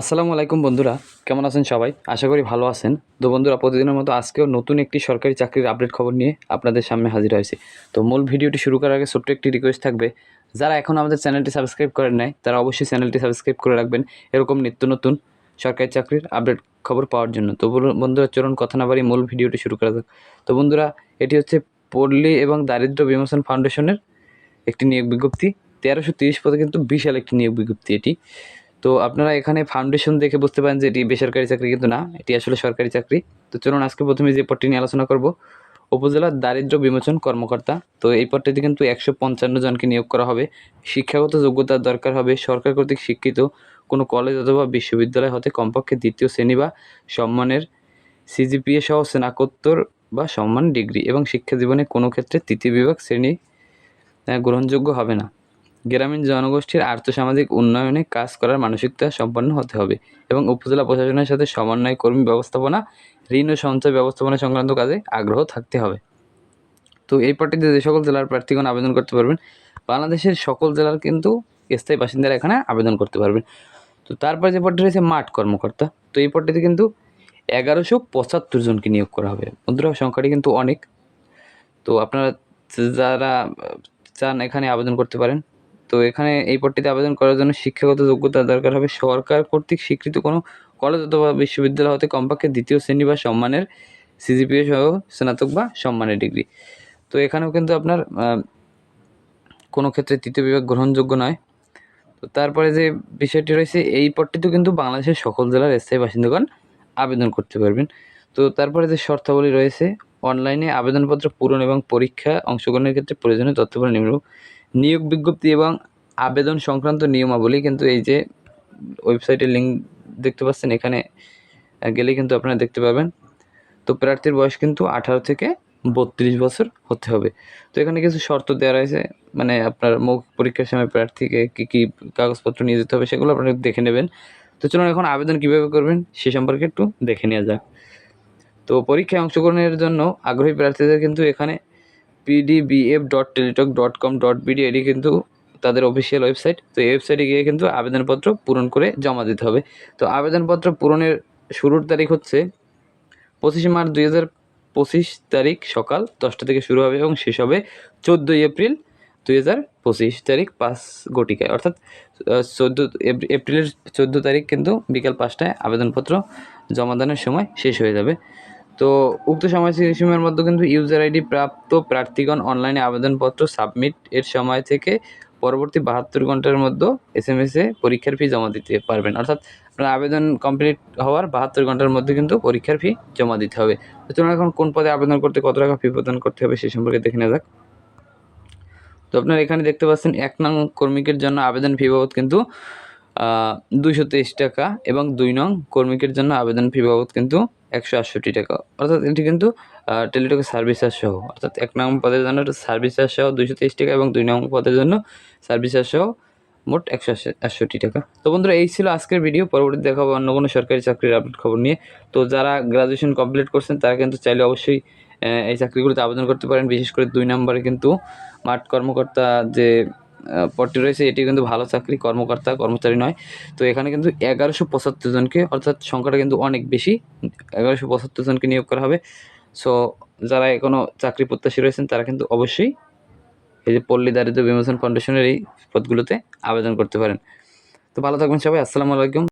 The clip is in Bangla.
আসসালামু আলাইকুম বন্ধুরা, কেমন আছেন সবাই? আশা করি ভালো আছেন। তো বন্ধুরা, প্রতিদিনের মতো আজকেও নতুন একটি সরকারি চাকরির আপডেট খবর নিয়ে আপনাদের সামনে হাজির হয়েছে। তো মূল ভিডিওটি শুরু করার আগে ছোট্ট একটি রিকোয়েস্ট থাকবে, যারা এখন আমাদের চ্যানেলটি সাবস্ক্রাইব করেন নাই, তারা অবশ্যই চ্যানেলটি সাবস্ক্রাইব করে রাখবেন। এরকম নিত্য নতুন সরকারি চাকরির আপডেট খবর পাওয়ার জন্য। তো বন্ধুরা, চলুন কথা না বাড়ি মূল ভিডিওটি শুরু করা যাক। তো বন্ধুরা, এটি হচ্ছে পল্লী এবং দারিদ্র বিমোচন ফাউন্ডেশনের একটি নিয়োগ বিজ্ঞপ্তি। তেরোশো তিরিশ পদে কিন্তু বিশাল একটি নিয়োগ বিজ্ঞপ্তি এটি। তো আপনারা এখানে ফাউন্ডেশন দেখে বুঝতে পারেন যে এটি বেসরকারি চাকরি কিন্তু না, এটি আসলে সরকারি চাকরি। তো চলুন আজকে প্রথমে যে পদটি নিয়ে আলোচনা করব, উপজেলার দারিদ্র বিমোচন কর্মকর্তা। তো এই পদটিতে কিন্তু একশো পঞ্চান্ন জনকে নিয়োগ করা হবে। শিক্ষাগত যোগ্যতার দরকার হবে, সরকার কর্তৃক শিক্ষিত কোনো কলেজ অথবা বিশ্ববিদ্যালয় হতে কমপক্ষে দ্বিতীয় শ্রেণি বা সম্মানের সিজিপিএ সহ স্নাতকোত্তর বা সম্মান ডিগ্রি এবং শিক্ষা জীবনে কোনো ক্ষেত্রে তৃতীয় বিভাগ শ্রেণি গ্রহণযোগ্য হবে না। গ্রামীণ জনগোষ্ঠীর আর্থসামাজিক উন্নয়নে কাজ করার মানসিকতা সম্পন্ন হতে হবে এবং উপজেলা প্রশাসনের সাথে সমন্বয়, কর্মী ব্যবস্থাপনা, ঋণ ও সঞ্চয় ব্যবস্থাপনা সংক্রান্ত কাজে আগ্রহ থাকতে হবে। তো এই পদটিতে যে সকল জেলার প্রার্থীগণ আবেদন করতে পারবেন, বাংলাদেশের সকল জেলার কিন্তু স্থায়ী বাসিন্দারা এখানে আবেদন করতে পারবেন। তো তারপরে যে পদটি রয়েছে, মাঠ কর্মকর্তা। তো এই পদটিতে কিন্তু এগারোশো পঁচাত্তর জনকে নিয়োগ করা হবে। বন্ধুরা সংখ্যাটি কিন্তু অনেক। তো আপনারা যারা চান এখানে আবেদন করতে পারেন তো এখানে এই পদটিতে আবেদন করার জন্য শিক্ষাগত যোগ্যতা দরকার হবে। সরকার কর্তৃক স্বীকৃত কোনো কলেজ অথবা বিশ্ববিদ্যালয় হতে কমপক্ষে দ্বিতীয় শ্রেণি বা সম্মানের সিজিপিএ সহ স্নাতক বা সম্মানের ডিগ্রি। তো এখানেও কিন্তু আপনার কোনো ক্ষেত্রে তৃতীয় বিভাগ গ্রহণযোগ্য নয়। তো তারপরে যে বিষয়টি রয়েছে, এই পদটিতেও কিন্তু বাংলাদেশের সকল জেলার স্থায়ী বাসিন্দাগণ আবেদন করতে পারবেন। তো তারপরে যে শর্তাবলী রয়েছে, অনলাইনে আবেদনপত্র পূরণ এবং পরীক্ষা অংশগ্রহণের ক্ষেত্রে প্রয়োজনীয় তথ্যগুলো নিম্নরূপ। নিয়োগ বিজ্ঞপ্তি এবং আবেদন সংক্রান্ত নিয়মাবলী কিন্তু এই যে ওয়েবসাইটের লিঙ্ক দেখতে পাচ্ছেন, এখানে গেলে কিন্তু আপনারা দেখতে পাবেন। তো প্রার্থীর বয়স কিন্তু আঠারো থেকে বত্রিশ বছর হতে হবে। তো এখানে কিছু শর্ত দেওয়া রয়েছে মানে আপনার মৌখিক পরীক্ষার সময় প্রার্থীকে কী কী কাগজপত্র নিয়ে যেতে হবে সেগুলো আপনারা দেখে নেবেন। তো চলুন এখন আবেদন কীভাবে করবেন সে সম্পর্কে একটু দেখে নেওয়া যাক। তো পরীক্ষায় অংশগ্রহণের জন্য আগ্রহী প্রার্থীদের কিন্তু এখানে PDBF dot teletalk dot com dot এটি কিন্তু তাদের অফিসিয়াল ওয়েবসাইট তো এই ওয়েবসাইটে গিয়ে কিন্তু আবেদনপত্র পূরণ করে জমা দিতে হবে। তো আবেদনপত্র পূরণের শুরুর তারিখ হচ্ছে পঁচিশে মার্চ দুই হাজার পঁচিশ তারিখ সকাল দশটা থেকে শুরু হবে এবং শেষ হবে চোদ্দোই এপ্রিল দুই হাজার পঁচিশ তারিখ পাঁচ গটিকায়। অর্থাৎ চোদ্দ এপ্রিলের চোদ্দ তারিখ কিন্তু বিকাল পাঁচটায় আবেদনপত্র জমাদানের সময় শেষ হয়ে যাবে। তো উক্ত সময়সীমার মধ্যে কিন্তু ইউজার আইডি প্রাপ্ত প্রার্থীগণ অনলাইনে আবেদনপত্র সাবমিট এর সময় থেকে পরবর্তী বাহাত্তর ঘণ্টার মধ্যে এস এম এসে পরীক্ষার ফি জমা দিতে পারবেন। অর্থাৎ আপনার আবেদন কমপ্লিট হওয়ার বাহাত্তর ঘণ্টার মধ্যে কিন্তু পরীক্ষার ফি জমা দিতে হবে। তো চলুন এখন কোন পদে আবেদন করতে কত টাকা ফি প্রদান করতে হবে সে সম্পর্কে দেখে নেওয়া যাক। তো আপনারা এখানে দেখতে পাচ্ছেন এক নং কর্মীকের জন্য আবেদন ফি বাবদ কিন্তু দুইশো তেইশ টাকা এবং দুই নং কর্মীকের জন্য আবেদন ফি বাবদ কিন্তু একশো আটষট্টি টাকা। অর্থাৎ এটি কিন্তু টেলিটকের সার্ভিস চার্জ সহ। অর্থাৎ এক নং পদের জন্য সার্ভিস চার্জ সহ দুইশো তেইশ টাকা এবং দুই নং পদের জন্য সার্ভিস চার্জ সহ মোট একশো আটষট্টি টাকা। তো বন্ধুরা, এই ছিল আজকের ভিডিও পরবর্তী দেখাবো অন্য কোনো সরকারি চাকরির আপডেট খবর নিয়ে। তো যারা গ্রাজুয়েশন কমপ্লিট করছেন, তারা কিন্তু চাইলে অবশ্যই এই চাকরিগুলোতে আবেদন করতে পারেন। বিশেষ করে দুই নম্বরে কিন্তু মাঠ কর্মকর্তা যে পদটি রয়েছে, এটি কিন্তু ভালো চাকরি, কর্মকর্তা, কর্মচারী নয়। তো এখানে কিন্তু এগারোশো পঁচাত্তর জনকে, অর্থাৎ সংখ্যাটা কিন্তু অনেক বেশি, এগারোশো পঁচাত্তর জনকে নিয়োগ করা হবে। সো, যারা এখনও চাকরি প্রত্যাশী রয়েছেন, তারা কিন্তু অবশ্যই এই যে পল্লী দারিদ্র বিমোচন ফাউন্ডেশনের এই পদগুলোতে আবেদন করতে পারেন। তো ভালো থাকবেন সবাই, আসসালামু আলাইকুম।